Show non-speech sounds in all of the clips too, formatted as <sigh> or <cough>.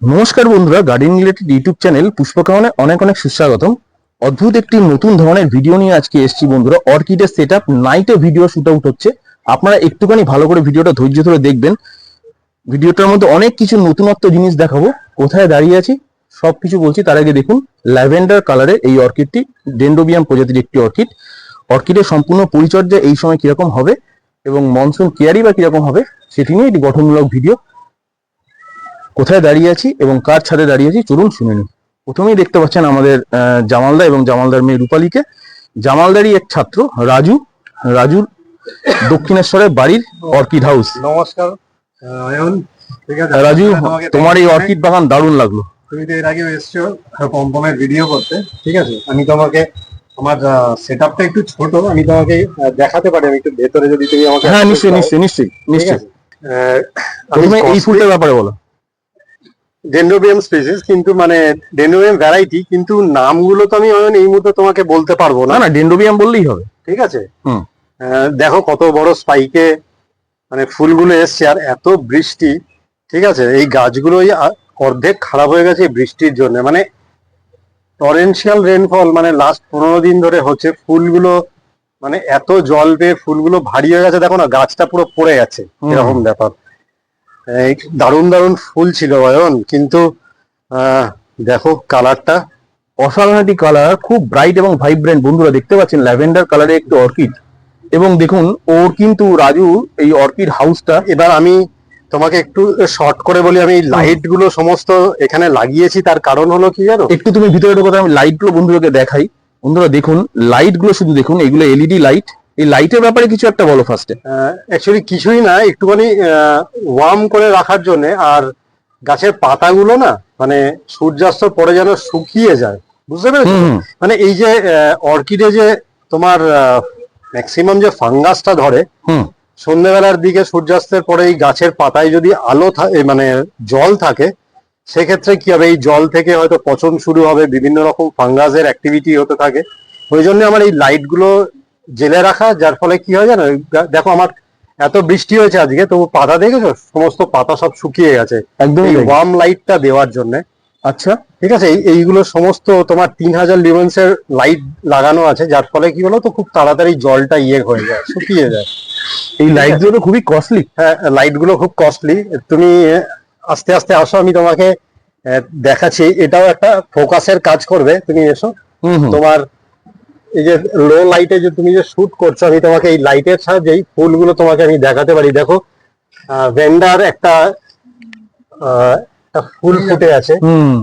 নমস্কার বন্ধুরা garden related YouTube channel পুষ্পকামনে অনেক অনেক সুস্বাগতম। অদ্ভুত একটি নতুন ধরনের ভিডিও নিয়ে আজকে এসেছি বন্ধুরা। অর্কিডের সেট আপ নাইটে ভিডিও শুট আউট হচ্ছে। আপনারা একটুখানি ভালো করে ভিডিওটা ধৈর্য ধরে দেখবেন। ভিডিওটার মধ্যে অনেক কিছু নতুনত্ব জিনিস দেখাবো। কোথায় দাঁড়িয়ে আছি সব কিছু বলছি, তার আগে দেখুন, ল্যাভেন্ডার কালারের এই অর্কিডটি ডেন্ডোবিয়াম প্রজাতির একটি অর্কিড। অর্কিডের সম্পূর্ণ পরিচর্যা এই সময় কীরকম হবে এবং মনসুন কেয়ারি বা কীরকম হবে, সেটি নিয়ে একটি গঠনমূলক ভিডিও কোথায় দাঁড়িয়ে আছি এবং কার ছাদে দাঁড়িয়ে আছি চলুন শুনে নিন প্রথমেই দেখতে পাচ্ছেন আমাদের জামালদা এবং জামালদার মেয়ে রূপালীকে। জামালদারই এক ছাত্র রাজু। রাজুর দক্ষিণেশ্বরের বাড়ির অর্কিড হাউস। নমস্কার আহ, ঠিক আছে। রাজু তোমার এই অর্কিড বাগান দারুণ লাগল। তুমি তো এর আগে এসছো পম্পমের ভিডিও করতে। ঠিক আছে? আমি তোমাকে আমার সেট আপটা একটু ছোট আমি তোমাকে দেখাতে পারি আমি একটু ভেতরে যদি তুমি আমাকে হ্যাঁ নিশ্চয়ই নিশ্চয়ই নিশ্চয়ই নিশ্চয়ই। এই ফুলটার ব্যাপারে বলো। ডেন্ডোবিয়াম স্পেসিস কিন্তু মানে ডেন্ডোবিয়াম ভ্যারাইটি কিন্তু নামগুলো তো আমি অয়ন এই মুহূর্তে তোমাকে বলতে পারব না। না ডেন্ডোবিয়াম বললেই হবে। ঠিক আছে? দেখো কত বড় স্পাইকে মানে ফুলগুলো এসছে আর এত বৃষ্টি ঠিক আছে? এই গাছগুলো অর্ধেক খারাপ হয়ে গেছে এই বৃষ্টির জন্য। মানে টরেন্সিয়াল রেনফল মানে লাস্ট পনেরো দিন ধরে হচ্ছে ফুলগুলো মানে এত জল পেয়ে ফুলগুলো ভারী হয়ে গেছে। দেখো না গাছটা পুরো পড়ে গেছে এরকম ব্যাপার। দারুণ দারুণ ফুল ছিল অয়ন কিন্তু দেখো কালারটা অসাধারণ কালার খুব ব্রাইট এবং ভাইব্রেন্ট বন্ধুরা, দেখতে পাচ্ছেন, ল্যাভেন্ডার কালারের একটি অর্কিড। এবং দেখুন, ওর কিন্তু রাজু এই অর্কিড হাউসটা, এবার আমি তোমাকে একটু শর্ট করে বলি, আমি লাইটগুলো সমস্ত এখানে লাগিয়েছি, তার কারণ হলো কি জানো? একটু তুমি ভিতরে ঢোকো আমি লাইটগুলো বন্ধুদেরকে দেখাই। বন্ধুরা, দেখুন লাইটগুলো শুধু দেখুন, এগুলো এলইডি লাইট এই লাইটের ব্যাপারে কিছু একটা বলো ফার্স্টে অ্যাকচুয়ালি কিছুই না একটুখানি ওয়ার্ম করে রাখার জন্য আর গাছের পাতাগুলো না মানে সূর্যাস্ত পরে যেন শুকিয়ে যায়। বুঝতে পেরেছ? মানে এই যে অর্কিডে যে তোমার ম্যাক্সিমাম যে ফাঙ্গাসটা ধরে হুম। সন্ধ্যেবেলার দিকে সূর্যাস্তের পরে এই গাছের পাতায় যদি আলো মানে জল থাকে সেক্ষেত্রে কি হবে? এই জল থেকে হয়তো পচন শুরু হবে বিভিন্ন রকম ফাঙ্গাসের অ্যাক্টিভিটি হতে থাকে। ওই জন্য আমার এই লাইটগুলো জেলে রাখা যার ফলে কি হয় জানো? দেখো আমার এত বৃষ্টি হয়েছে আজকে তবু পাতা দেখেছ? সমস্ত পাতা সব শুকিয়ে গেছে। তাই। ওয়ার্ম লাইটটা দেওয়ার জন্য। আচ্ছা। ঠিক আছে? এই- এইগুলো সমস্ত তোমার তিন হাজার লিমেন্স এর লাইট লাগানো আছে যার ফলে কি হলো তো খুব তাড়াতাড়ি জলটা ইয়ে হয়ে যায় শুকিয়ে যায়। এই লাইটগুলো খুবই কস্টলি হ্যাঁ লাইটগুলো খুব কস্টলি তুমি আস্তে আস্তে আসো আমি তোমাকে দেখাচ্ছি। এটাও একটা ফোকাসের কাজ করবে। তুমি এসো। তোমার এই যে লো লাইটে যে তুমি যে শুট করছ আমি তোমাকে এই লাইটের সাহায্যেই ফুলগুলো তোমাকে আমি দেখাতে পারি। দেখো ভেন্ডার একটা আহ, একটা ফুল ফুটে আছে। হুম।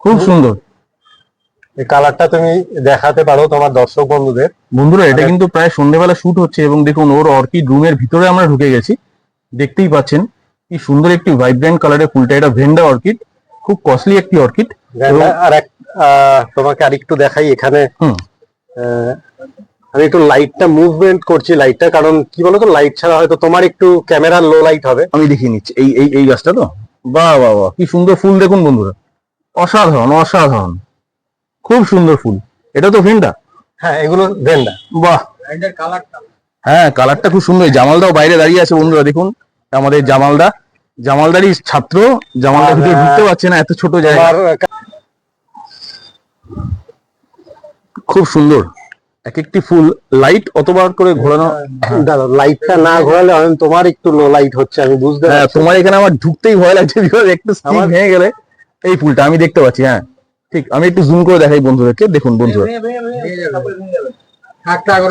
খুব সুন্দর। এই কালারটা তুমি দেখাতে পারো তোমার দর্শক বন্ধুদের। বন্ধুরা এটা কিন্তু প্রায় সন্ধ্যেবেলা শুট হচ্ছে এবং দেখুন ওর অর্কিড রুমের ভিতরে আমরা ঢুকে গেছি। দেখতেই পাচ্ছেন কি সুন্দর একটি ভাইব্রেন্ট কালারের ফুলটা। এটা ভেন্ডা অর্কিড খুব কস্টলি একটি অর্কিড ভেন্ডা আর এক তোমাকে আরেকটু দেখাই এখানে। আহ, আমি একটু লাইটটা মুভমেন্ট করছি লাইটটা কারণ কি বলতো লাইট ছাড়া হয়তো তোমার একটু ক্যামেরার লো লাইট হবে। আমি দেখিয়ে নিচ্ছি। এই এই এই গাছটা তো? বাহ বাহ বাহ কি সুন্দর ফুল দেখুন বন্ধুরা। অসাধারণ অসাধারণ। খুব সুন্দর ফুল। এটা তো ভেন্ডা? হ্যাঁ এগুলো ভেন্ডা। বাহ। হ্যাঁ কালারটা খুব সুন্দর। জামালদাও বাইরে দাঁড়িয়ে আছে বন্ধুরা দেখুন। আমাদের জামালদা। জামালদারই ছাত্র। জামালদা ভিতরে ঢুকতে পারছে না এত ছোট জায়গা তোমার খুব সুন্দর। এক একটি ফুল লাইট অতবার করে ঘোরানো দাদা লাইটটা না ঘোরালে আমি তোমার একটু লো লাইট হচ্ছে আমি বুঝতে হ্যাঁ তোমার এখানে আমার ঢুকতেই ভয় লাগছে বিকজ একটু স্টিক ভেঙে গেলে এই ফুলটা আমি দেখতে পাচ্ছি হ্যাঁ। ঠিক আমি একটু জুম করে দেখাই বন্ধুদেরকে দেখুন বন্ধুরা।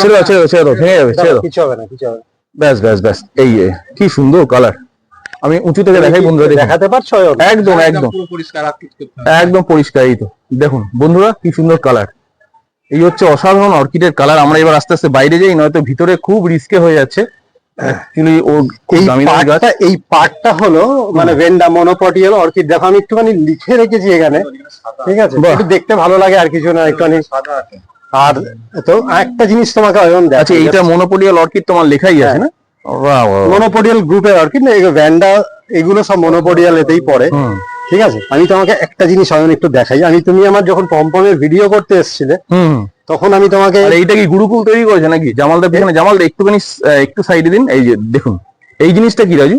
ছেড়ে দাও ছেড়ে দাও ছেড়ে দাও ভেঙে যাবে ছেড়ে দাও। কিছু হবে না কিছু হবে ব্যাস ব্যাস ব্যাস এই কি সুন্দর কালার আমি উঁচু থেকে দেখাই বন্ধুরা দেখাতে পারছ? একদম একদম একদম। পরিষ্কার এই তো। দেখুন বন্ধুরা কি সুন্দর কালার এই হচ্ছে অসাধারণ অর্কিডের কালার। আমরা এবার আস্তে আস্তে বাইরে যাই নয়তো ভিতরে খুব রিস্কে হয়ে যাচ্ছে। অ্যাকচুয়ালি ও এই পার্টটা এই পার্টটা হলো মানে ভেন্ডা মনোপটিয়াল অর্কিড দেখো আমি একটুখানি লিখে রেখেছি এখানে। ঠিক আছে? একটু দেখতে ভালো লাগে আর কিছু না একটুখানি। আর তো একটা জিনিস তোমাকে আচ্ছা এইটা মনোপোলিয়াল অর্কিড তোমার লেখাই আছে না? বাহ, বাহ। মনোপডিয়াল গ্রুপের অর্কিড না এগুলো ভ্যান্ডা এগুলো সব মনোপডিয়াল এতেই পড়ে। হুম। ঠিক আছে? আমি তোমাকে একটা জিনিস অয়ন একটু দেখাই। আমি তুমি আমার যখন পম্পমের ভিডিও করতে এসেছিলে তখন আমি তোমাকে এইটা কি গুরুকুল তৈরি করেছে নাকি? জামালদার পিছনে জামালদা একটুখানি একটু সাইডে দিন। এই যে দেখুন। এই জিনিসটা কি রাজু?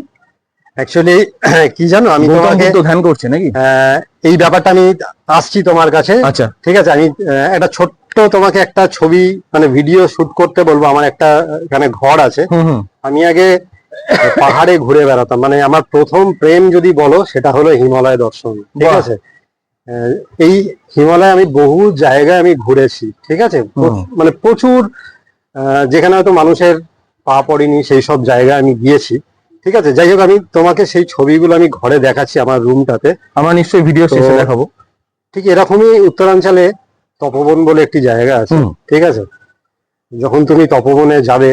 অ্যাকচুয়ালি <clears throat> কি জানো? আমি তোমাকে বুদ্ধ ধ্যান করছে নাকি? আহ, এই ব্যাপারটা আমি আসছি তোমার কাছে। আচ্ছা। ঠিক আছে? আমি একটা ছোট্ট তোমাকে একটা ছবি মানে ভিডিও শুট করতে বলব। আমার একটা এখানে ঘর আছে। আমি আগে পাহাড়ে ঘুরে বেড়াতাম। মানে আমার প্রথম প্রেম যদি বলো সেটা হলো হিমালয় দর্শন ঠিক আছে? এই হিমালয় আমি বহু জায়গায় আমি ঘুরেছি ঠিক আছে? মানে প্রচুর যেখানে হয়তো মানুষের পা পড়েনি সেই সব জায়গায় আমি গিয়েছি ঠিক আছে? যাই হোক আমি তোমাকে সেই ছবিগুলো আমি ঘরে দেখাচ্ছি আমার রুমটাতে। আমরা নিশ্চয়ই ভিডিও শেষে দেখাবো। ঠিক এরকমই উত্তরাঞ্চলে তপবন বলে একটি জায়গা আছে ঠিক আছে? যখন তুমি তপবনে যাবে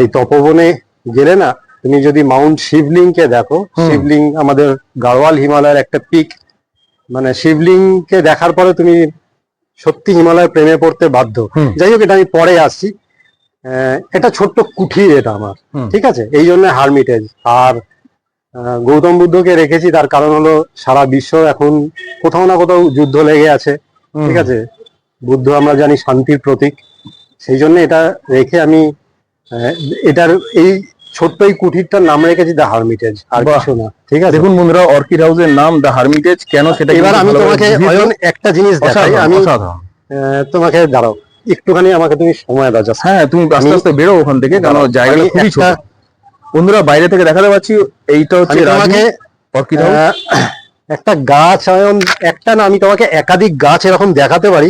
এই তপবনে গেলে না তুমি যদি মাউন্ট শিবলিং কে দেখো শিবলিং আমাদের গাড়োয়াল হিমালয়ের একটা পিক মানে শিবলিং কে দেখার পরে তুমি সত্যি হিমালয়ের প্রেমে পড়তে বাধ্য। যাই হোক এটা আমি পরে আসছি। এটা ছোট্ট কুঠির এটা আমার ঠিক আছে? এই জন্য হারমিটেজ আর গৌতম বুদ্ধকে রেখেছি তার কারণ হলো সারা বিশ্ব এখন কোথাও না কোথাও যুদ্ধ লেগে আছে ঠিক আছে? বুদ্ধ আমরা জানি শান্তির প্রতীক। সেই জন্য এটা রেখে আমি এটার এই ছোট্ট এই কুঠিরটার নাম রেখেছি দ্য হারমিটেজ আর। কিছু না ঠিক আছে? দেখুন বন্ধুরা অর্কিড হাউসের নাম দ্য হারমিটেজ কেন সেটা এবার আমি তোমাকে অয়ন একটা জিনিস দেখাই আমি তোমাকে দাঁড়াও একটুখানি আমাকে তুমি সময় দাও just। হ্যাঁ তুমি আস্তে আস্তে বেরো ওখান থেকে কারণ জায়গাটা খুবই ছোট। বন্ধুরা বাইরে থেকে দেখাতে পাচ্ছি এইটা হচ্ছে তোমাকে অর্কিড হাউস একটা গাছ অয়ন একটা না আমি তোমাকে একাধিক গাছ এরকম দেখাতে পারি।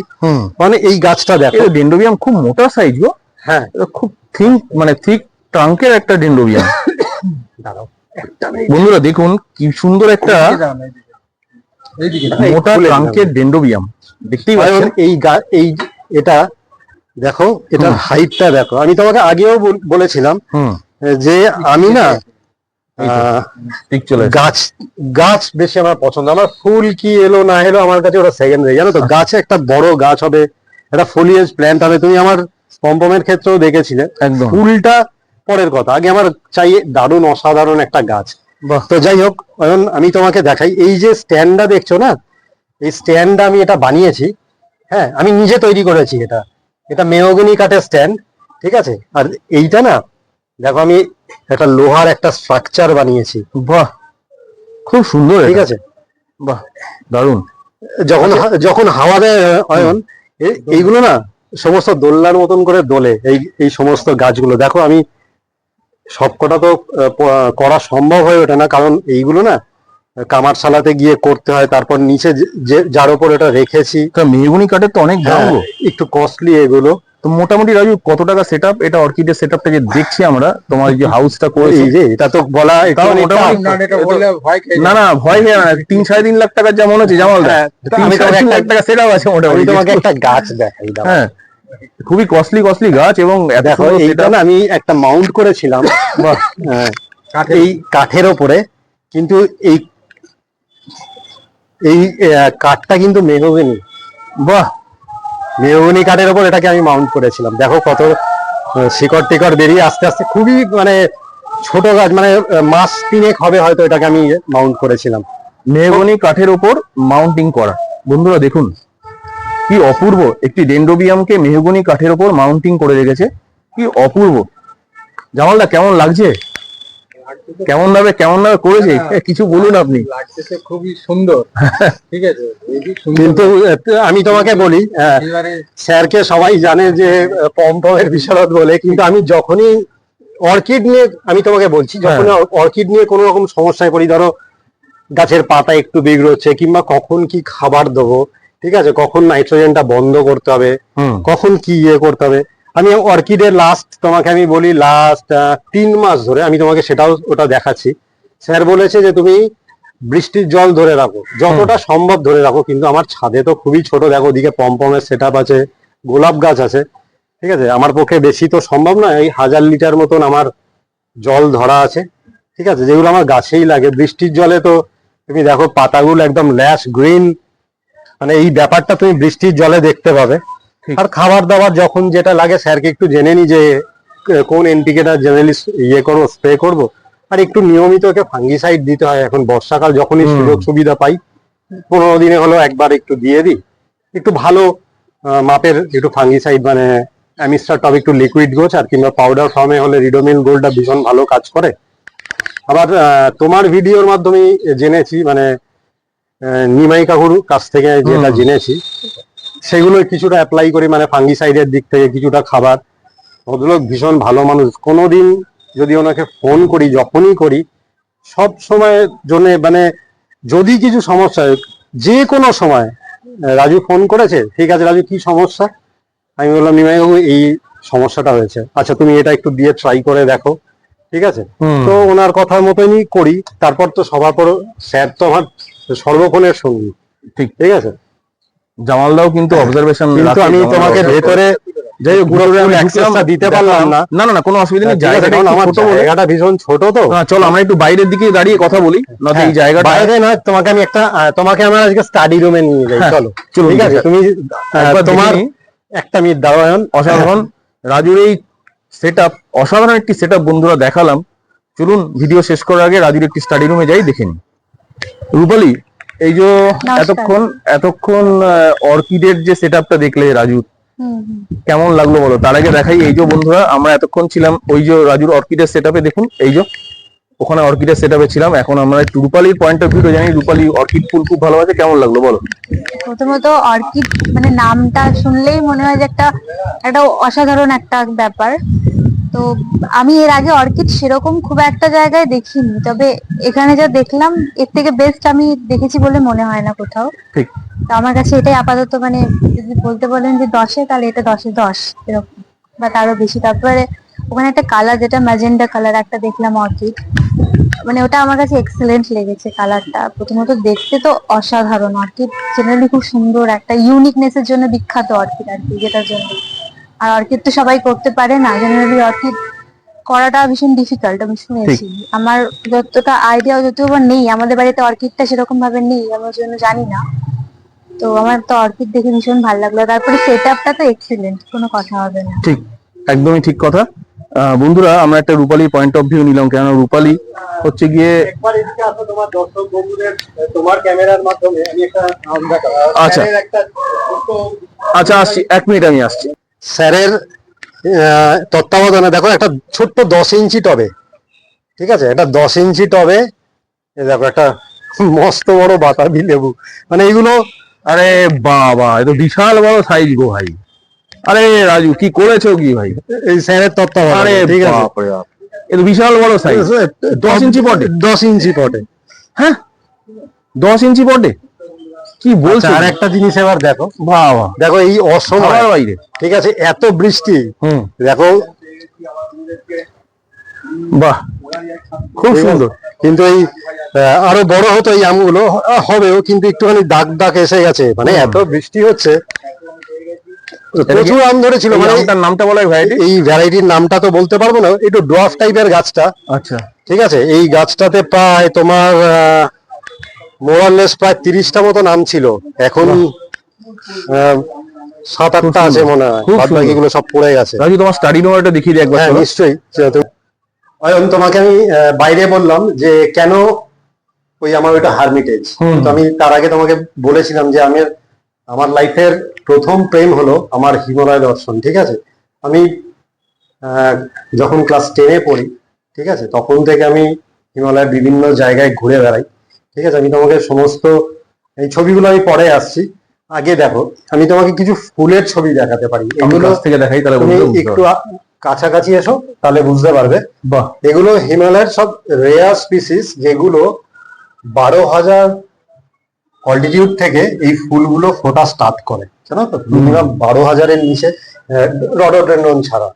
মানে এই গাছটা দেখো। ডেন্ডোবিয়াম খুব মোটা সাইজ গো। হ্যাঁ। খুব থিন মানে থিক ট্রাঙ্কের একটা ডেন্ডোবিয়াম বন্ধুরা দেখুন কি সুন্দর একটা মোটা ট্রাঙ্কের ডেন্ডোবিয়াম। দেখতেই পাচ্ছেন? এই এই এটা দেখো এটার হাইটটা দেখো। আমি তোমাকে আগেও বলেছিলাম যে আমি না গাছ গাছ বেশি আমার পছন্দ। আমার ফুল কি এলো না এলো আমার কাছে ওটা সেকেন্ডারি জানো তো গাছে একটা বড় গাছ হবে একটা ফোলিয়েজ প্ল্যান্ট হবে। তুমি আমার পম্পমের ক্ষেত্রেও দেখেছিলে। একদম। ফুলটা পরের কথা। আগে আমার চাই দারুণ অসাধারণ একটা গাছ। বাহ। তো যাই হোক অয়ন আমি তোমাকে দেখাই এই যে স্ট্যান্ডটা দেখছ না? এই স্ট্যান্ডটা আমি এটা বানিয়েছি হ্যাঁ আমি নিজে তৈরি করেছি এটা। এটা মেহগনি কাঠের স্ট্যান্ড ঠিক আছে? আর এইটা না দেখো আমি একটা লোহার একটা স্ট্রাকচার বানিয়েছি। বাহ খুব সুন্দর ঠিক আছে? বাহ দারুণ। যখন হা- যখন হাওয়া দেয় অয়ন এইগুলো না সমস্ত দোলনার মতন করে দোলে এই এই সমস্ত গাছগুলো। দেখো আমি সবকটা তো করা সম্ভব হয়ে ওঠে না কারণ এইগুলো না কামারশালাতে গিয়ে করতে হয় তারপর নিচে যার উপর এটা রেখেছি। মেহগুনি কাঠের তো অনেক দাম হ্যাঁ, একটু কস্টলি এগুলো। তো মোটামুটি রাজু কত টাকা সেট আপ এটা অর্কিডের সেট আপটা যে দেখছি আমরা তোমার যে হাউসটা করেছি। এই যে এটা তো বলা। না না ভয় খেয়ে না তিন সাড়ে তিন লাখ টাকার যা মনে হচ্ছে জামাল হ্যাঁ, তিন সাড়ে তিন লাখ টাকা সেট আপ আছে মোটামুটি। তোমাকে একটা গাছ দেখাই হ্যাঁ খুবই কস্টলি কস্টলি গাছ এবং দেখো এইটা না আমি একটা মাউন্ট করেছিলাম। হ্যাঁ, এই কাঠের ওপরে কিন্তু এই এই কাঠটা কিন্তু মেহগনি। বাহ। মেহগনি কাঠের ওপর এটাকে আমি মাউন্ট করেছিলাম। দেখো কত শিকড় টিকড় বেরিয়ে আস্তে আস্তে খুবই মানে ছোট গাছ মানে মাস তিনেক হবে হয়তো এটাকে আমি মাউন্ট করেছিলাম। মেহগনি কাঠের ওপর মাউন্টিং করা। বন্ধুরা দেখুন কি অপূর্ব একটি ডেন্ডোবিয়ামকে মেহগনি কাঠের ওপর মাউন্টিং করে রেখেছে। কি অপূর্ব। জামালদা কেমন লাগছে? কেমন ভাবে কেমন ভাবে করেছে? কিছু বলুন আপনি। লাগতেছে খুবই সুন্দর। <laughs> ঠিক আছে কিন্তু আমি তোমাকে বলি স্যারকে সবাই জানে যে পম্পমের বিশারদ বলে কিন্তু আমি যখনই অর্কিড নিয়ে আমি তোমাকে বলছি যখন অর্কিড নিয়ে কোনো রকম সমস্যায় পড়ি ধরো গাছের পাতা একটু বিগড়োচ্ছে কিংবা কখন কি খাবার দেবো ঠিক আছে কখন নাইট্রোজেনটা বন্ধ করতে হবে কখন কি ইয়ে করতে হবে। আমি অর্কিডের লাস্ট তোমাকে আমি বলি লাস্ট তিন মাস ধরে আমি তোমাকে সেটাও ওটা দেখাচ্ছি। স্যার বলেছে যে তুমি বৃষ্টির জল ধরে রাখো যতটা সম্ভব ধরে রাখো কিন্তু আমার ছাদে তো খুবই ছোট দেখো ওদিকে পম্পমের সেট আছে গোলাপ গাছ আছে। ঠিক আছে আমার পক্ষে বেশি তো সম্ভব না এই হাজার লিটার মতন আমার জল ধরা আছে। ঠিক আছে যেগুলো আমার গাছেই লাগে বৃষ্টির জলে তো তুমি দেখো পাতাগুলো একদম ল্যাশ গ্রিন মানে এই ব্যাপারটা তুমি বৃষ্টির জলে দেখতে পাবে। আর খাবার দাবার যখন যেটা লাগে স্যারকে একটু জেনে নি যে কোন এনপিকেটা জেনারেলি ইয়ে করব স্প্রে করব। আর একটু নিয়মিত ওকে ফাঙ্গিসাইড দিতে হয় এখন বর্ষাকাল যখনই সুযোগ সুবিধা পাই পনেরো দিনে হলো একবার একটু দিয়ে দিই। একটু ভালো মাপের একটু ফাঙ্গিসাইড মানে অ্যামিস্টার টপ একটু লিকুইড গোছ আর কিংবা পাউডার ফর্মে হলে রিডোমিল গোল্ডটা ভীষণ ভালো কাজ করে। আবার তোমার ভিডিওর মাধ্যমে জেনেছি মানে নিমাই কাকুর কাছ থেকে যেটা জেনেছি সেগুলো কিছুটা অ্যাপ্লাই করি মানে ফাঙ্গিসাইডের দিক থেকে কিছুটা খাবার। ভদ্রলোক ভীষণ ভালো মানুষ। কোনোদিন যদি ওনাকে ফোন করি যখনই করি সব সময়ের জন্য মানে যদি কিছু সমস্যা হয় যে কোনো সময় রাজু ফোন করেছে ঠিক আছে রাজু কি সমস্যা? আমি বললাম নিমাই বাবু এই সমস্যাটা হয়েছে। আচ্ছা তুমি এটা একটু দিয়ে ট্রাই করে দেখো। ঠিক আছে? তো ওনার কথার মতনই করি। তারপর তো সবার পর স্যার তো আমার সর্বক্ষণের সঙ্গী। ঠিক। ঠিক আছে? জামালদাও কিন্তু অবজারভেশন কিন্তু আমি তোমাকে ভেতরে যাই হোক দিতে পারলাম না। না না না কোনো অসুবিধা নেই জায়গাটা আমার জায়গাটা ভীষণ ছোট তো। না, চলো আমরা একটু বাইরের দিকে দাঁড়িয়ে কথা বলি। নয়তো এই হ্যাঁ, জায়গাটা বাইরে নয় তোমাকে আমি একটা তোমাকে আমার আজকে স্টাডি রুমে নিয়ে যাই হ্যাঁ, চলো। ঠিক আছে? তুমি তোমার একটা মিনিট দাঁড়াও এখন। অসাধারণ। রাজুর এই সেট অসাধারণ একটি সেট বন্ধুরা দেখালাম। চলুন ভিডিও শেষ করার আগে রাজুর একটি স্টাডি রুমে যাই দেখে নিই। রূপালী এই যে এতক্ষণ এতক্ষণ অর্কিডের যে সেট দেখলে রাজুর কেমন লাগল বলো? তার আগে দেখাই এই যে বন্ধুরা আমরা এতক্ষণ ছিলাম ওই যে রাজুর অর্কিডের সেট দেখুন এই যে ওখানে অর্কিডের সেট ছিলাম। এখন আমরা একটু রূপালির পয়েন্ট অফ ভিউ জানি। রূপালি অর্কিড ফুল খুব ভালোবাসে কেমন লাগল বলো? প্রথমত অর্কিড মানে নামটা শুনলেই মনে হয় যে একটা একটা অসাধারণ একটা ব্যাপার। তো আমি এর আগে অর্কিড সেরকম খুব একটা জায়গায় দেখিনি। তবে এখানে যা দেখলাম এর থেকে বেস্ট আমি দেখেছি বলে মনে হয় না কোথাও। ঠিক। তো আমার কাছে এটাই আপাতত মানে যদি বলতে বলেন যে দশে তাহলে এটা দশে দশ এরকম বা তারও বেশি। তারপরে ওখানে একটা কালার যেটা ম্যাজেন্ডা কালার একটা দেখলাম অর্কিড। মানে ওটা আমার কাছে এক্সেলেন্ট লেগেছে কালারটা প্রথমত দেখতে তো অসাধারণ অর্কিড। জেনারেলি খুব সুন্দর একটা ইউনিকনেস এর জন্য বিখ্যাত অর্কিড আর কি যেটার জন্য। আর অর্কিড তো সবাই করতে পারে না। জেনারেলি অর্কিড করাটা ভীষণ ডিফিকাল্ট আমি শুনেছি। আমার যতটা আইডিয়া যদিও বা নেই আমাদের বাড়িতে অর্কিডটা সেরকম ভাবে নেই আমার জন্য জানি না। তো আমার তো অর্কিড দেখে ভীষণ ভালো লাগল। তারপরে সেট আপটা তো এক্সিলেন্ট কোনো কথা হবে না। ঠিক। একদমই ঠিক কথা। বন্ধুরা আমরা একটা রূপালির পয়েন্ট অফ ভিউ নিলাম কেন রূপালি হচ্ছে গিয়ে একবার এদিকে আসো তোমার দর্শক বন্ধুদের তোমার ক্যামেরার মাধ্যমে আমি একটা নাম দেখাবো। আচ্ছা। আচ্ছা আসছি এক মিনিট আমি আসছি। স্যারের তত্ত্বাবধানে দেখো একটা ছোট্ট দশ ইঞ্চি টবে। ঠিক আছে? একটা দশ ইঞ্চি টবে দেখো একটা মস্ত বড় বাতাবি লেবু। মানে এইগুলো আরে বাবা এ তো বিশাল বড় সাইজ গো ভাই। আরে রাজু কি করেছ কি ভাই? এই স্যারের আরে ঠিক আছে। বাপরে বাপ। এ তো বিশাল বড় সাইজ দশ ইঞ্চি পটে দশ ইঞ্চি পটে হ্যাঁ? দশ ইঞ্চি পটে কি বলছো? আর একটা জিনিস এবার দেখো। বাবা। দেখো এই অসময় বাইরে। ঠিক আছে এত বৃষ্টি। হুম। দেখো বাহ খুব সুন্দর। কিন্তু এই আরও বড় হতো এই আমগুলো হবেও কিন্তু একটুখানি দাগ দাগ এসে গেছে। মানে এত বৃষ্টি হচ্ছে প্রচুর আম ধরেছিল মানে আমটার নামটা বলা ভ্যারাইটি এই ভ্যারাইটির নামটা তো বলতে পারব না একটু ডোয়াফ টাইপের গাছটা। আচ্ছা। ঠিক আছে এই গাছটাতে প্রায় তোমার মোরাললেস প্রায় তিরিশটা মতো নাম ছিল। এখন সাত আটটা আছে মনে হয়। বাকিগুলো সব পড়ে গেছে। রাজু তোমার স্টাডি নোটটা দেখিয়ে দিই একবার হ্যাঁ। নিশ্চয়ই। অয়ন তোমাকে আমি বাইরে বললাম যে কেন ওই আমার ওইটা হারমিটেজ। তো আমি তার আগে তোমাকে বলেছিলাম যে আমি আমার লাইফের প্রথম প্রেম হলো আমার হিমালয় দর্শন ঠিক আছে? আমি যখন ক্লাস টেনে পড়ি ঠিক আছে? তখন থেকে আমি হিমালয়ের বিভিন্ন জায়গায় ঘুরে বেড়াই ঠিক আছে? আমি তোমাকে সমস্ত এই ছবিগুলো আমি পরে আসছি। আগে দেখো আমি তোমাকে কিছু ফুলের ছবি দেখাতে পারি। এগুলো থেকে দেখাই তাহলে একটু। কাছাকাছি এসো তাহলে বুঝতে পারবে। বাহ। এগুলো হিমালয়ের সব রেয়ার স্পিসিস যেগুলো বারো হাজার অল্টিটিউড থেকে এই ফুলগুলো ফোটা স্টার্ট করে জানো তো? মিনিমাম বারো হাজারের নিচে রডোডেন্ডন ছাড়া।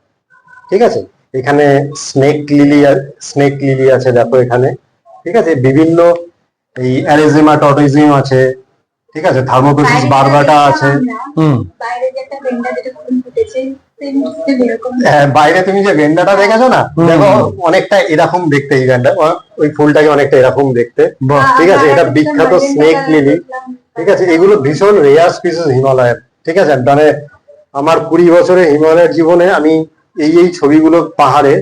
ঠিক আছে? এখানে স্নেক লিলি স্নেক লিলি আছে দেখো এখানে। ঠিক আছে? বিভিন্ন এই অ্যারেজিমা টটিজিম আছে। ঠিক আছে? থার্মোকোসিস বারবাটা আছে। হুম। বাইরে যে একটা ভেন্ডা যেটা ফুটেছে বাইরে তুমি যে ভেন্ডাটা দেখেছ না দেখো অনেকটা এরকম দেখতে এই ভেন্ডা ওই ফুলটাকে অনেকটা এরকম দেখতে। বাহ। ঠিক আছে এটা বিখ্যাত স্নেক লিলি ঠিক আছে এগুলো ভীষণ রেয়ার স্পিসিস হিমালয়ের। ঠিক আছে মানে আমার কুড়ি বছরের হিমালয়ের জীবনে আমি এই এই ছবিগুলো পাহাড়ে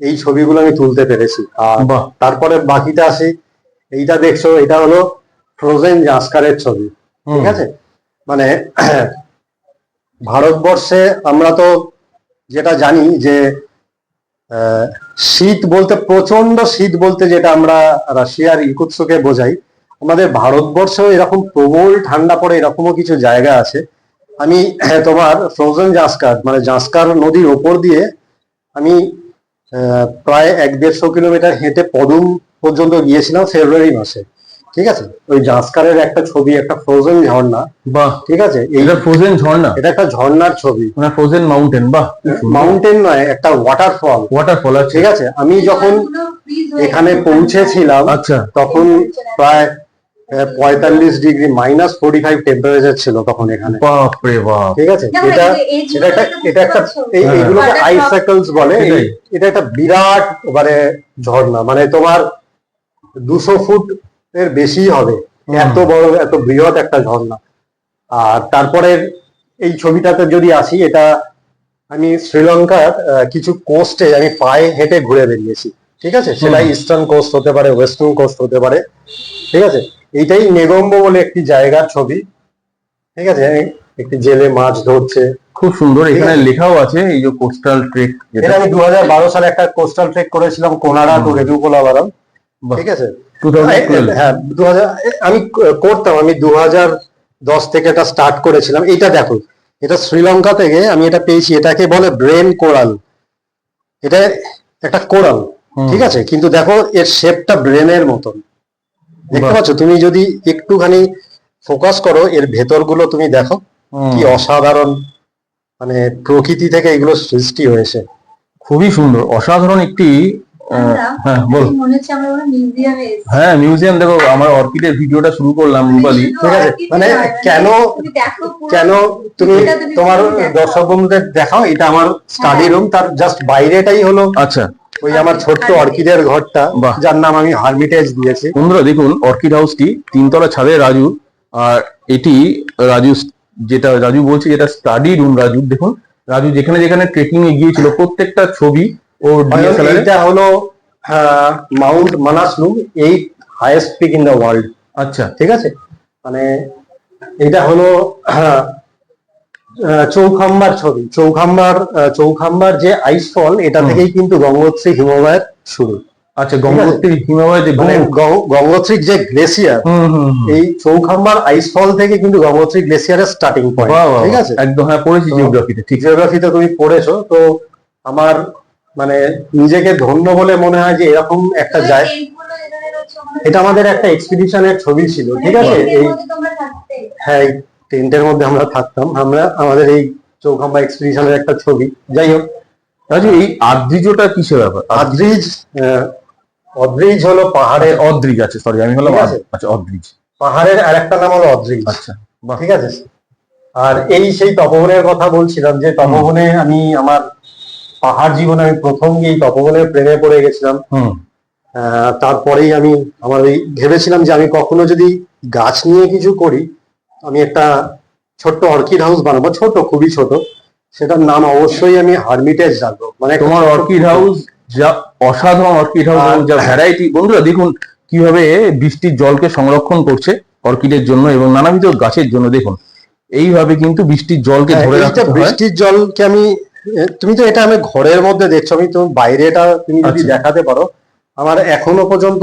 এই ছবিগুলো আমি তুলতে পেরেছি। আর বাহ। তারপরে বাকিটা আসি এইটা দেখছ এটা হলো ফ্রোজেন জাস্কারের ছবি। ঠিক আছে? মানে ভারতবর্ষে আমরা তো যেটা জানি যে শীত বলতে প্রচণ্ড শীত বলতে যেটা আমরা রাশিয়ার ইকুৎসকে বোঝাই, আমাদের ভারতবর্ষেও এরকম প্রবল ঠান্ডা পড়ে এরকমও কিছু জায়গা আছে। আমি, <clears throat> তোমার ফ্রোজেন জাসকার মানে জাসকার নদীর ওপর দিয়ে আমি প্রায় এক দেড়শো কিলোমিটার হেঁটে পদুম পর্যন্ত গিয়েছিলাম ফেব্রুয়ারি মাসে। ঠিক আছে? ওই জাস্কারের একটা ছবি একটা ফ্রোজেন ঝর্ণা। বাহ। ঠিক আছে? এটা ফ্রোজেন ঝর্ণা? এটা একটা ঝর্ণার ছবি। মানে ফ্রোজেন মাউন্টেন বাহ। মাউন্টেন নয় একটা ওয়াটারফল ওয়াটারফল আছে ঠিক আছে? আমি যখন এখানে পৌঁছেছিলাম আচ্ছা। তখন প্রায় পঁয়তাল্লিশ degree minus forty five temperature ছিল তখন এখানে। বাপ রে বাপ। ঠিক আছে? এটা এটা একটা এটা একটা এই-। এইগুলোকে আইসাইকেলস বলে। এটা একটা বিরাট মানে ঝর্ণা। মানে তোমার দুশো ফুট এর বেশি হবে। এত বড় এত বৃহৎ একটা ঝর্ণা। আর তারপরে এই ছবিটাতে যদি আসি এটা আমি শ্রীলঙ্কার কিছু কোস্টে আমি পায়ে হেঁটে ঘুরে বেরিয়েছি। ঠিক আছে? সেটা ইস্টার্ন কোস্ট হতে পারে ওয়েস্টার্ন কোস্ট হতে পারে। ঠিক আছে? এইটাই নেগম্ব বলে একটি জায়গার ছবি। ঠিক আছে? একটি জেলে মাছ ধরছে। খুব সুন্দর। এখানে লেখাও আছে এই যে কোস্টাল ট্রেক এটা আমি দু হাজার বারো সালে একটা কোস্টাল ট্রেক করেছিলাম কোনারা টু। রেডুকোলাবারাম ঠিক আছে? হ্যাঁ আমি করতাম আমি দু দশ থেকে এটা স্টার্ট করেছিলাম। এটা দেখো এটা শ্রীলঙ্কা থেকে আমি এটা পেয়েছি এটাকে বলে ব্রেন কোরাল। এটা একটা কোরাল ঠিক আছে? কিন্তু দেখো এর শেপটা ব্রেনের মতন। দেখতে। পাচ্ছ? তুমি যদি একটুখানি ফোকাস করো এর ভেতরগুলো তুমি দেখো কি অসাধারণ মানে প্রকৃতি থেকে এগুলো সৃষ্টি হয়েছে। খুবই সুন্দর। অসাধারণ একটি হ্যাঁ বল। মনে হচ্ছে আমরা কোনো মিউজিয়ামে হ্যাঁ মিউজিয়াম দেখো আমার অর্কিডের ভিডিওটা শুরু করলাম রূপালি ঠিক আছে? মানে কেন কেন তুমি তোমার পুরো দর্শক বন্ধুদের দেখাও এটা আমার স্টাডি রুম তার জাস্ট বাইরেটাই হলো। আচ্ছা। ওই আমার ছোট্ট অর্কিডের ঘরটা বাহ। যার নাম আমি হারমিটেজ দিয়েছি। বন্ধুরা দেখুন অর্কিড হাউসটি তিনতলা ছাদে রাজু। আর এটি রাজু যেটা রাজু বলছে যেটা স্টাডি রুম রাজু দেখুন। রাজু যেখানে যেখানে ট্রেকিং এ গিয়েছিল প্রত্যেকটা ছবি ও এইটা হলো মাউন্ট মানাসলু এই highest peak in the world আচ্ছা। ঠিক আছে? মানে এটা হলো চৌখাম্বার ছবি। চৌখাম্বার চৌখাম্বার যে আইস ফল এটা থেকেই কিন্তু গঙ্গোত্রী হিমবাহের শুরু। আচ্ছা গঙ্গোত্রী হিমালয় যে মানে গঙ্গ- গং- গঙ্গোত্রীর যে গ্লেসিয়ার হুম হুম হুম। এই চৌখাম্বার আইস ফল থেকে কিন্তু গঙ্গোত্রী গ্লেসিয়ারের স্টার্টিং পয়েন্ট ঠিক আছে? একদম হ্যাঁ পড়েছি জিওগ্রাফিতে ঠিক। জিওগ্রাফিতে তুমি পড়েছো তো আমার মানে নিজেকে ধন্য বলে মনে হয় যে এরকম একটা যায় এটা আমাদের একটা এক্সপিডিশনের ছবি ছিল ঠিক আছে? এই হ্যাঁ টেন্টের মধ্যে আমরা থাকতাম। আমরা আমাদের এই চৌখাম্বা এক্সপিডিশনের একটা ছবি। যাই হোক এই আদ্রিজটা কিসের ব্যাপার? অদ্রিজ আহ, অদ্রিজ হলো পাহাড়ের অদ্রিজ আছে সরি আমি হলাম ঠিক আচ্ছা অদ্রিজ। পাহাড়ের আর একটা নাম হলো অদ্রিজ। আচ্ছা ঠিক আছে? আর এই সেই তপবনের কথা বলছিলাম যে তপবনে আমি আমার পাহাড় জীবনে আমি প্রথম এই তপবনের প্রেমে পড়ে গেছিলাম। তারপরেই আমি আমার ওই ভেবেছিলাম যে আমি কখনো যদি গাছ নিয়ে কিছু করি আমি একটা ছোট্ট অর্কিড হাউস বানাবো ছোট খুবই ছোট। সেটার নাম অবশ্যই আমি হারমিটেজ রাখব। মানে তোমার অর্কিড হাউস যা অসাধারণ অর্কিড হাউস যা ভ্যারাইটি বন্ধুরা দেখুন কীভাবে বৃষ্টির জলকে সংরক্ষণ করছে অর্কিডের জন্য এবং নানাবিধ গাছের জন্য। দেখুন এইভাবে কিন্তু বৃষ্টির জলকে হ্যাঁ, ধরে রাখতে বৃষ্টির জলকে আমি তুমি তো এটা আমি ঘরের মধ্যে দেখছ আমি তো বাইরেটা তুমি যদি আচ্ছা। দেখাতে পারো আমার এখনও পর্যন্ত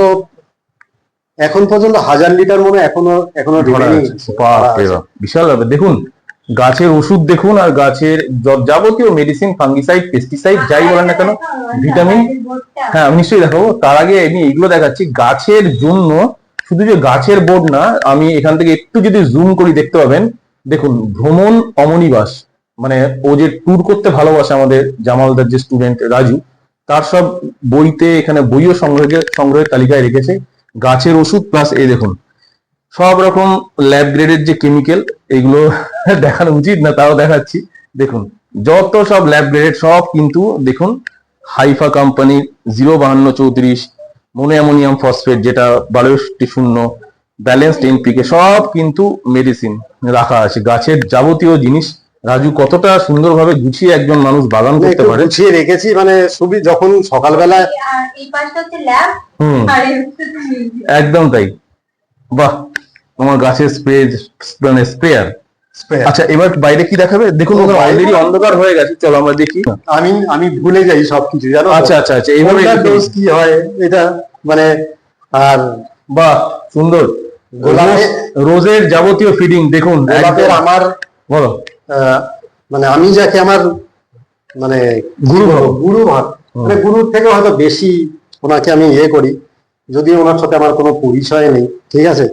এখন পর্যন্ত হাজার লিটার মনে এখনও এখনও বিশাল ব্যাপার। দেখুন গাছের ওষুধ দেখুন আর গাছের যাবতীয় মেডিসিন ফাঙ্গিসাইড পেস্টিসাইড যাই বলেন না কেন ভিটামিন হ্যাঁ আমি নিশ্চয়ই দেখাবো। তার আগে আমি এগুলো দেখাচ্ছি। গাছের জন্য শুধু যে গাছের বোর্ড না আমি এখান থেকে একটু যদি জুম করি দেখতে পাবেন। দেখুন ভ্রমণ অমনিবাস। মানে ও যে ট্যুর করতে ভালোবাসে আমাদের জামালদার যে স্টুডেন্ট রাজু, তার সব বইতে এখানে বইও সংগ্রহে, সংগ্রহের তালিকায় রেখেছে। গাছের ওষুধ প্লাস এই দেখুন, সব রকম ল্যাব গ্রেডের যে কেমিক্যাল এগুলো <laughs> দেখানো উচিত না, তাও দেখাচ্ছি। দেখুন, যত সব ল্যাব গ্রেডেড সব কিন্তু দেখুন হাইফা কোম্পানির জিরো বাহান্ন চৌত্রিশ মনো অ্যামোনিয়াম ফসফেট যেটা বারোটি শূন্য ব্যালেন্সড এনপিকে সব কিন্তু মেডিসিন রাখা আছে। গাছের যাবতীয় জিনিস রাজু কতটা সুন্দরভাবে গুছিয়ে একজন মানুষ বাগান করতে পারে? গুছিয়ে রেখেছি মানে সুবি যখন সকালবেলা এই পাশটা হচ্ছে ল্যাব আর এই হচ্ছে একদম তাই। বাহ তোমার গাছের স্প্রে মানে স্প্রেয়ার আচ্ছা এবার বাইরে কি দেখাবে? দেখুন অলরেডি অন্ধকার হয়ে গেছে চলো আমরা দেখি। আমি আমি ভুলে যাই সবকিছু জানো আচ্ছা আচ্ছা আচ্ছা এইভাবে ডোজ কি হয় এটা মানে আর বাহ সুন্দর। গোলাপে- রোজের যাবতীয় ফিডিং দেখুন গোলাপের আমার বলো। মানে আমি যাকে আমার মানে গুরু। গুরু ভাব। মানে গুরুর থেকে হয়তো বেশি ওনাকে আমি ইয়ে করি। যদিও ওনার সাথে আমার কোনো পরিচয় নেই ঠিক আছে?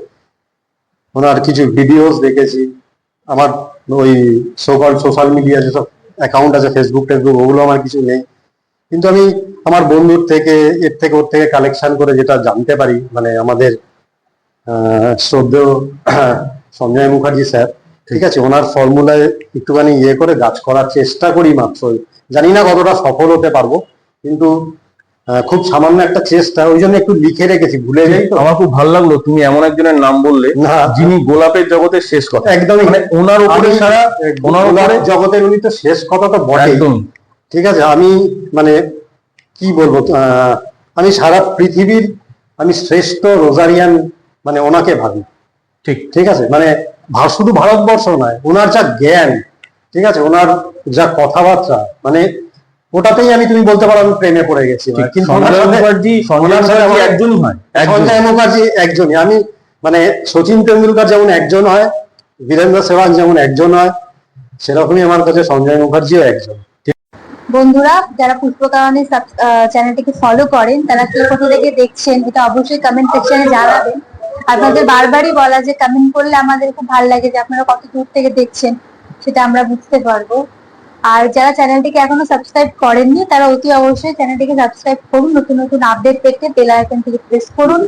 ওনার কিছু ভিডিওস দেখেছি। আমার ওই সোকাল সোশ্যাল মিডিয়া যেসব অ্যাকাউন্ট আছে ফেসবুক টেসবুক ওগুলো আমার কিছু নেই। কিন্তু আমি আমার বন্ধুর থেকে এর থেকে ওর থেকে কালেকশন করে যেটা জানতে পারি মানে আমাদের আহ, শ্রদ্ধেয় সঞ্জয় মুখার্জি স্যার ঠিক আছে ওনার ফর্মুলায় একটুখানি ইয়ে করে গাছ করার চেষ্টা করি মাত্র। জানি না কতটা সফল হতে পারব কিন্তু খুব সামান্য একটা চেষ্টা ওই জন্য একটু লিখে রেখেছি ভুলে যাই তো। আমার খুব ভালো লাগল তুমি এমন একজনের নাম বললে না। যিনি গোলাপের জগতের শেষ কথা। একদমই। মানে ওনার উপরে সারা ওনার উপরে জগতের উনি তো শেষ কথা তো বটে একদম। ঠিক আছে আমি মানে কি বলব আমি সারা পৃথিবীর আমি শ্রেষ্ঠ রোজারিয়ান মানে ওনাকে ভাবি। ঠিক। ঠিক আছে মানে শুধু ভারতবর্ষ নয় ওনার যা জ্ঞান ঠিক আছে ওনার যা কথাবার্তা মানে ওটাতেই আমি তুমি বলতে পারো আমি প্রেমে পড়ে গেছি। কিন্তু মুখার্জি একজনই হয়। সঞ্জয় মুখার্জি একজনই। আমি মানে সচিন তেন্ডুলকার যেমন একজন হয় বীরেন্দ্র সেহবাগ যেমন একজন হয় সেরকমই আমার কাছে সঞ্জয় মুখার্জিও একজন। বন্ধুরা যারা পুষ্পকারণী চ্যানেলটিকে ফলো করেন তারা কে কোথা থেকে দেখছেন এটা অবশ্যই কমেন্ট সেকশনে জানাবেন। আপনাদের বারবারই বলা যে কমেন্ট করলে আমাদের খুব ভালো লাগে যে আপনারা কত দূর থেকে দেখছেন, সেটা আমরা বুঝতে পারব। আর যারা চ্যানেলটিকে এখনও সাবস্ক্রাইব করেননি, তারা অতি অবশ্যই চ্যানেলটিকে সাবস্ক্রাইব করুন, নতুন নতুন আপডেট পেতে বেল আইকন থেকে প্রেস করুন।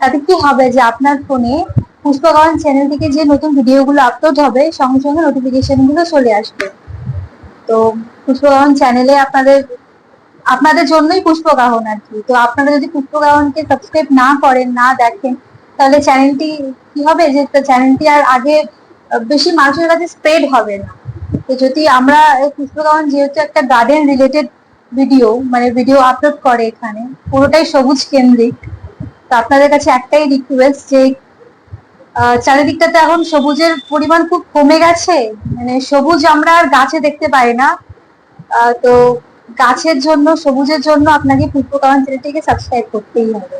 তাতে কি হবে যে আপনার ফোনে পুষ্পকারণ চ্যানেল থেকে যে নতুন ভিডিওগুলো আপলোড হবে, সঙ্গে সঙ্গে নোটিফিকেশনগুলো চলে আসবে। তো পুষ্পকাহন চ্যানেলে আপনাদের আপনাদের জন্যই পুষ্পগাহন আর কি। তো আপনারা যদি পুষ্পকাহনকে সাবস্ক্রাইব না করেন, না দেখেন তাহলে চ্যানেলটি কি হবে? যে চ্যানেলটি আর আগে বেশি মানুষের কাছে স্প্রেড হবে না। তো যদি আমরা এই পুষ্পকাহন যেহেতু একটা গার্ডেন রিলেটেড ভিডিও মানে ভিডিও আপলোড করে এখানে, পুরোটাই সবুজ কেন্দ্রিক, তো আপনাদের কাছে একটাই রিকোয়েস্ট যে চারিদিকটাতে এখন সবুজের পরিমাণ খুব কমে গেছে মানে সবুজ আমরা আর গাছে দেখতে পাই না। তো গাছের জন্য, সবুজের জন্য আপনাকে পুষ্পকারণ চ্যানেলটিকে সাবস্ক্রাইব করতেই হবে।